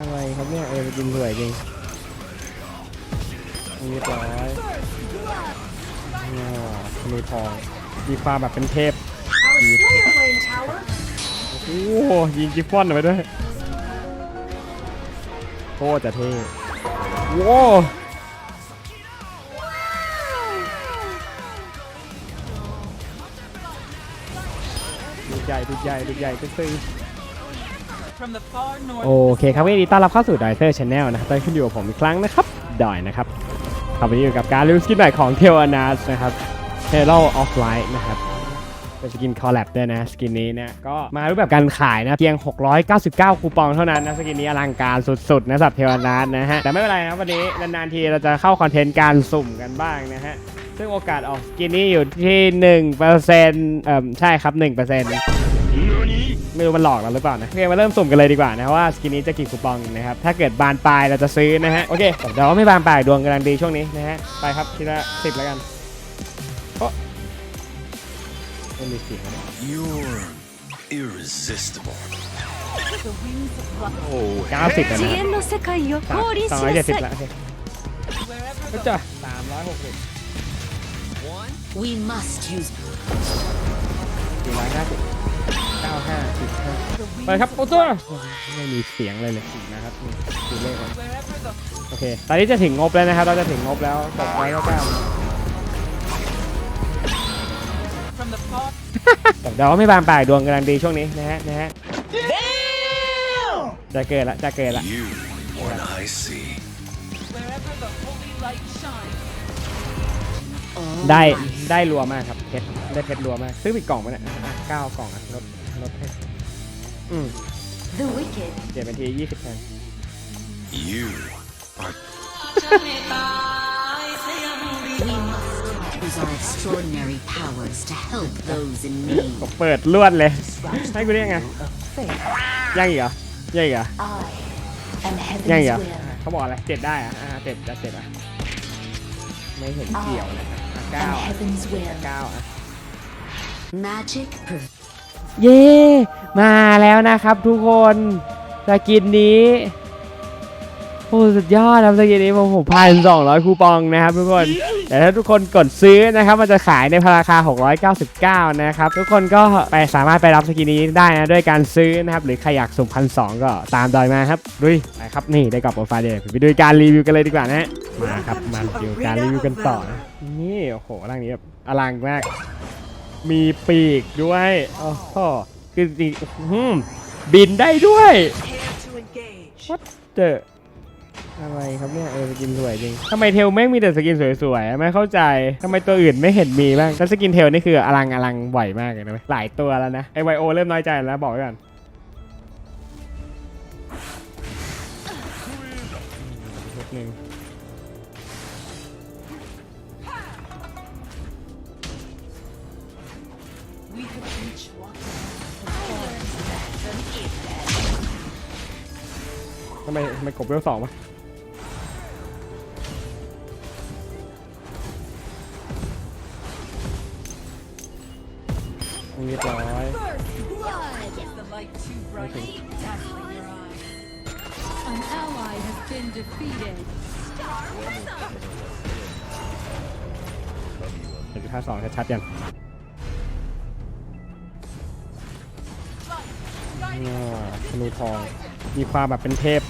อะไรครับเนี่ยเออกินสวยจริงเรียบร้อยอ๋อมีทองมีความแบบเป็นเทพ Our Slayer Lane Tower โอ้โหยิงกิฟฟอนไปด้วยโคตรจะเท่ว้วดูใหญ่ดูใหญ่ดูใหญ่ก็ซื้อ โอเคครับวันนี้ต้อนรับเข้าสู่ดอยเซอร์ชาแนลนะครับได้ขึ้นอยู่กับผมอีกครั้งนะครับดอยนะครับครับวันนี้อยู่กับการรีวิวสกินใหม่ของเทลนาสนะครับเทเลออฟไลท์นะครับเป็นสกินคอลแลบด้วยนะสกินนี้เนี่ยก็มารูปแบบการขายนะเพียง 699 คูปองเท่านั้นนะสกินนี้อลังการสุดๆนะสำหรับเทลนาสนะฮะแต่ไม่เป็นไรนะวันนี้นานๆทีเราจะเข้าคอนเทนต์การสุ่มกันบ้างนะฮะซึ่งโอกาสออกสกินนี้อยู่ที่1%เอ่อใช่ครับ1% ไม่รู้มันหลอกเราหรือเปล่านะโอเคมาเริ่มสุ่มกันเลยดีกว่านะว่าสกินนี้จะกี่คูปองนะครับถ้าเกิดบานปลายเราจะซื้อนะฮะโอเคเดี๋ยวไม่บานปลายดวงกำลังดีช่วงนี้นะฮะไปครับทีละสิบแล้วกันโอ้ไม่มีเสียงนะ You're irresistible. the wings of luck โอ้เก้าสิบแล้วนะ 次元の世界を สาม 降臨し สองร้อย な เจ็ดสิบ さい แล้วโอเค wherever ก็ the จะสามร้อยหกสิบ We must use สี่ร้อยห้าสิบเ ก้าห้าสิบห้า the wings ไปครับ of โอ้ตัว luck. ไม่มีเสียงเลยเลยนะครับนี่ดูเลขก่อน wherever the โอเค ตอนนี้จะถึงงบแล้วนะครับ เราจะถึงงบแล้วตกร้อยเก้าเก้า from the far แต่เดี๋ยวไม่บานปลายดวงกำลังดีช่วงนี้นะฮะนะฮะจะเกิดละจะเกิดละ You what I see. wherever the holy light shines ได้ได้รัวมากครับเพชรได้เพชรรัวมากซื้ออีกกล่องมาเนี่ยอะเก้ากล่องอะลด ลดให้อืม The wicked เจ็ดนาทียี่สิบแทน You are We must use our extraordinary powers to help those in need ก็เปิดลวดเลย ให้กูได้ยังไงยังอีกเหรอยังอีกเหรอ I am ยังอี heaven's กเหรอ will เขาบอกอะไรเจ็ดได้อะอ่าเจ็ดจะเจ็ดอะไม่เห็นเกี่ยวนะครับอะเก้า and อะ heaven's will เก้าอะ Magic prevails เย้มาแล้วนะครับทุกคนสกินนี้โอ้สุดยอดครับสกินนี้ผมผมพันสองร้อยคูปองนะครับทุกคน แต่ถ้าทุกคนกดซื้อนะครับ มันจะขายในราคา 699 นะครับ ทุกคนก็ไปสามารถไปรับสกินนี้ได้นะด้วยการซื้อนะครับ หรือใครอยากสุ่มพันสองก็ตามดอยมาครับดุยไปครับนี่ได้กรอบโปรไฟล์เดย์ไปดูการรีวิวกันเลยดีกว่านะมาครับมาดูการรีวิวกันต่อนะนี่โอ้โหร่างนี้แบบอลังมาก มีปีกด้วยโอ้โหคือจริงๆอื้อหือบินได้ด้วย What the อะไรครับเนี่ยเออสกินสวยจริงทำไมเทลแม่งมีแต่สกินสวยๆอะไม่เข้าใจทำไมตัวอื่นไม่เห็นมีบ้างแล้วสกินเทลนี่คืออลังอลังบ่อยมากเลยนะเว้ยหลายตัวแล้วนะไอไวโอเริ่มน้อยใจแล้วบอกไว้ก่อนนิดนึง ไมทำไมกบเวลสองวะเรียบร้อย the light too bright dazzling your eyes An ally has been defeated. เห็นค่าสองชัดๆยังอ๋อธนูทอง มีความแบบเป็นเทพ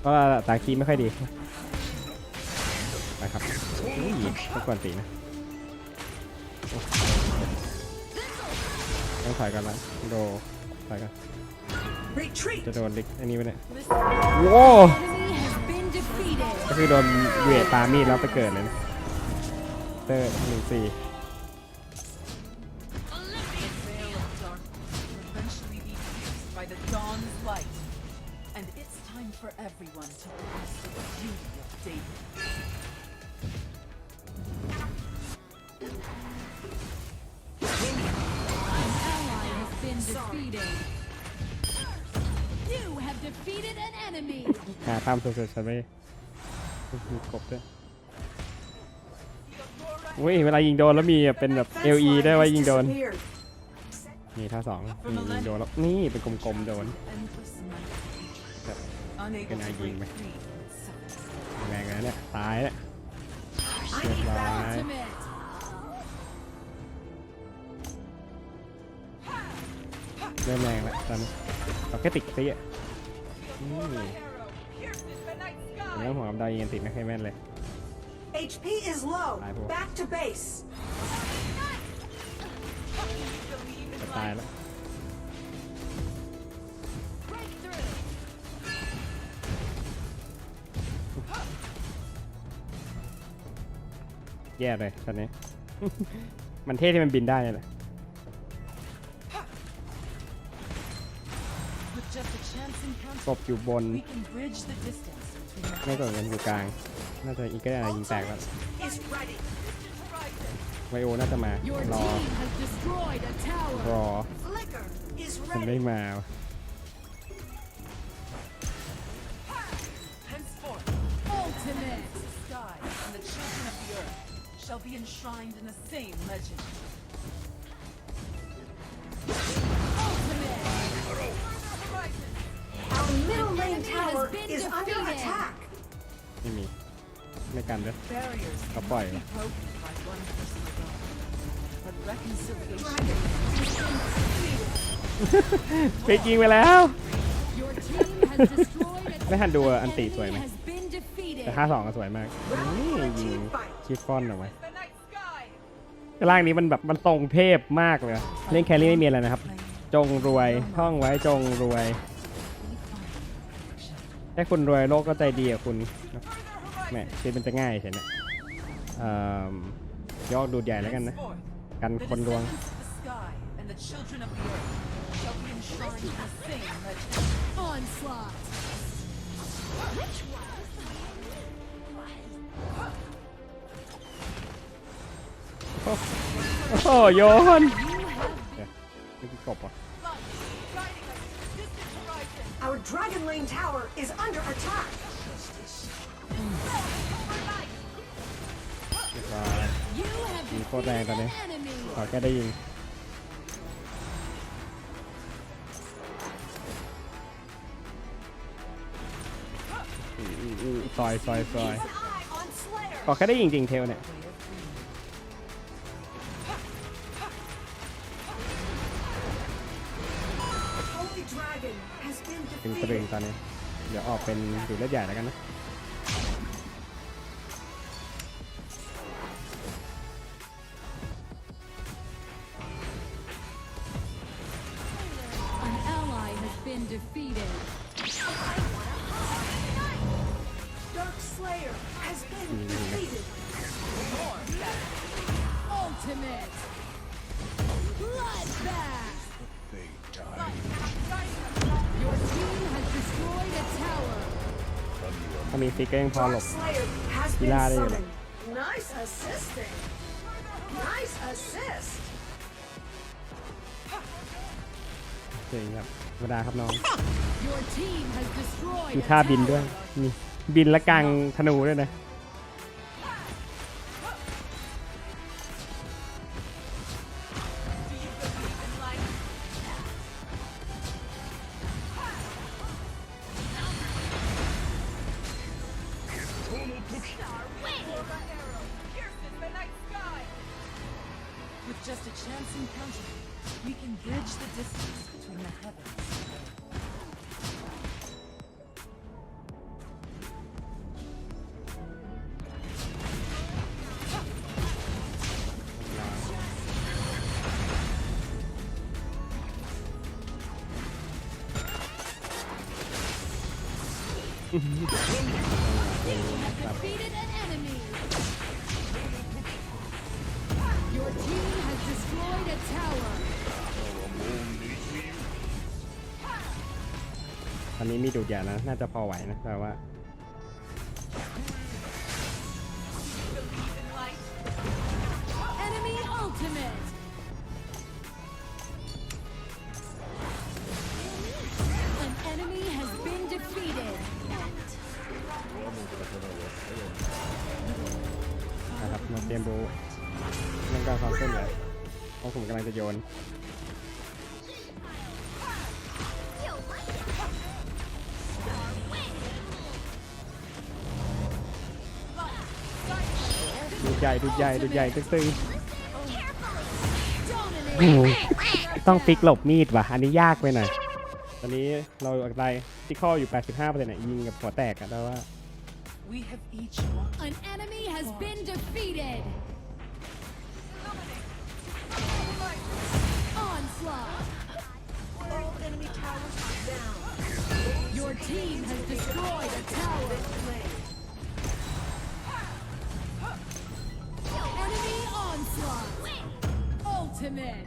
เพราะว่าตาคีไม่ค่อยดีไปครับอุ้ยทุกคนตีนะโอ้ต้องถอยกันละโดถอยกัน Retreat จะโดนลิกอันนี้ไปเนี่ย An โว้ enemy has been defeated. ก็คือโดนเวทปามีดแล้วไปเกิดเลยนะเตอร์หนึ่งสี่ everyone to witness the beauty of David. An ally has been defeated. You have defeated an enemy. หาตามสุดๆฉันไม่มีกบด้วยอุ้ยเวลายิงโดนแล้วมีแบบเป็นแบบ LE ได้วยว่ายิงโดน นี่ท่าสองนี่ยิงโดนแล้วนี่เป็นกลมๆโดน unable Can I to break ยิงไหม? free from itself. แรงนะเนี่ยตายแล้วเรียบร้อย Ultimate. เริ่มแรงแล้วตอนนี้เราแค่ติดตีอะอืมเรื่องของกับดาวยิงติดไม่เคยแม่นเลย HP is low. Ai vô. Back to base. จะตายแล้ว แย่เลยตอนนี้ มันเท่ที่มันบินได้เลย ศพอยู่บน ไม่กดกันอยู่กลาง น่าจะอีกก็ได้ยิงแตกแล้วไวโอน่าจะมารอรอมันไม่มา shall be enshrined in the same legend. Ultimate. Our middle lane enemy tower has been is under defeated. attack. ไม่มี ไม่กันด้วย Barriers Có cannot phải be à? broken by one person alone. But reconciliation Dragon. ฟิกยิงไปแล้ว Your team has destroyed a ไม่ทันดูอ่ะอันติ enemy สวยไหม has been defeated. แต่ค่าสองก็สวยมากนี่ยิงชิฟฟ่อนออกมา the night sky. ร่างนี้มันแบบมันทรงเทพมากเลยเล่นแครี่ไม่มีอะไรนะครับ จงรวยท่องไว้จงรวยแค่คุณรวยโลกก็ใจดีกับคุณแหมชีวิตมันจะง่ายเฉยนะเอ่อยอกดูดใหญ่แล้วกันนะ Henceforth, กัน the คนดวง Guiding us to the distant horizon. Our dragon lane tower is under attack. เรียบร้อย You have Mình có ràng defeated rồi an enemy. ขอแตึงตรึง defeated. ตอนนี้ เดี๋ยวออกเป็นดูดเลือดใหญ่แล้วกันนะ An ally has been defeated. Dark Slayer has been defeated. Ultimate. ถ้ามีฟิกก็ยังพอหล Dark บ Slayer has been Gila đây summoned. Nice assisting. Nice assist. จริงครับธรรมดาครับน้อง Your team has destroyed มี a ท่าบินด้วย tower. นี่บินและกลางธนูด้วยนะ just a chance encounter, we can bridge the distance between the heavens. Defeated an enemy. Your team has destroyed a tower. ตอนนี้มีดูดใหญ่แล้วน่าจะพอไหวนะแต่ว่า Enemy ultimate. An enemy has been defeated. นะครับมาเตรียมดูเ ผมกำลังจะโยน ดูดใหญ่ดูดใหญ่ดูดใหญ่ตึงๆโอ้โหต้องฟิกหลบมีดว่ะ อันนี้ยากไปหน่อย ตอนนี้เราอะไรที่ข้ออยู่ 85%เนี่ยยิงกับหัวแตกอะแต่ว่า We have each won. An enemy has been defeated. Your team has destroyed a tower. Enemy onslaught. Ultimate.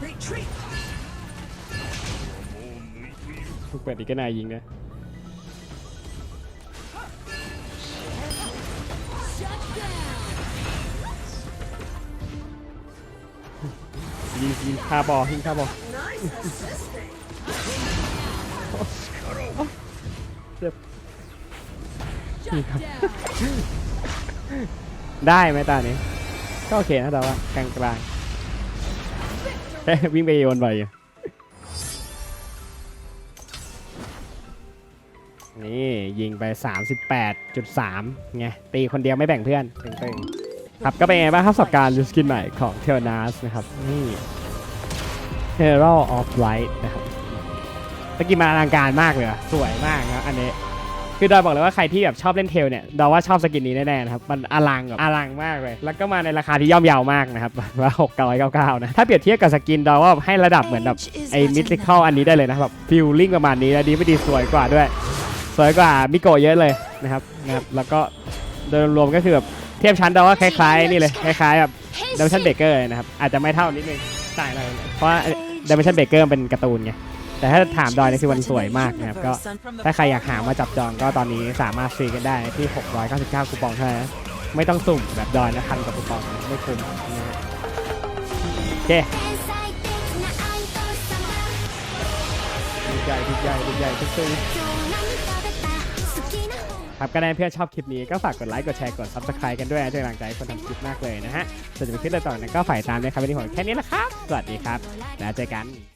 Retreat. Quẹt thì cái này gì nữa ยิงคาบอยิงคาบอเจ็บได้ไหมตานี้ ก็โอเคนะแต่ว่ากลางกลางๆวิ่งไปโยนบ่อยู่นี่ยิงไป 38.3ไงตีคนเดียวไม่แบ่งเพื่อนตึงๆครับก็เป็นไงบ้างครับประสบการณ์ยูสกินใหม่ของเท r นาสนะครับนี่ Hero of Light นะครับสกินมาอลังการมากเลยอะสวยมากนะอันนี้ คือดอยบอกเลยว่าใครที่แบบชอบเล่นเทลเนี่ยดอยว่าชอบสกินนี้แน่ๆนะครับ มันอลังแบบอลังมากเลย แล้วก็มาในราคาที่ย่อมเยาวมากนะครับว่า6 9 9 9นะ ถ้าเปรียบเทียบกับสกินดอยว่าให้ระดับเหมือนแบบไอ้มิสิคอลอันนี้ได้เลยนะแบบฟิลลิ่งประมาณนี้แล้วดีไม่ดีสวยกว่าด้วย สวยกว่ามิโกเยอะเลยนะครับนะครับ แล้วก็โดยรวมก็คือแบบเทียบชั้นดอยว่าคล้ายๆนี่เลยคล้ายๆแบบดัมชันเบเกอร์นะครับอาจจะไม่เท่านิดนึงต่างหน่อยเพราะ ดัมชันเบเกอร์เป็นการ์ตูนไง แต่ถ้าถามดอยเนี่ยคือมันสวยมากนะครับ ก็ถ้าใครอยากหามาจับจองก็ตอนนี้สามารถซื้อกันได้ที่ 699 คูปองเท่านั้นไม่ต้องสุ่มแบบดอยนะพันกว่าคูปองไม่คุ้มนะฮะโอเคดูใหญ่ดูใหญ่ดูใหญ่ทุกตัว ครับก็ได้เพื่อนชอบคลิปนี้ก็ฝากกดไลค์กดแชร์กด subscribe กันด้วยนะจะเป็นกำลังใจให้คนทำคลิปมากเลยนะฮะส่วนจะเป็นคลิปอะไรต่อนั้นก็ฝ่ายตามนะครับวันนี้ผมแค่นี้แหละครับ สวัสดีครับแล้วเจอกัน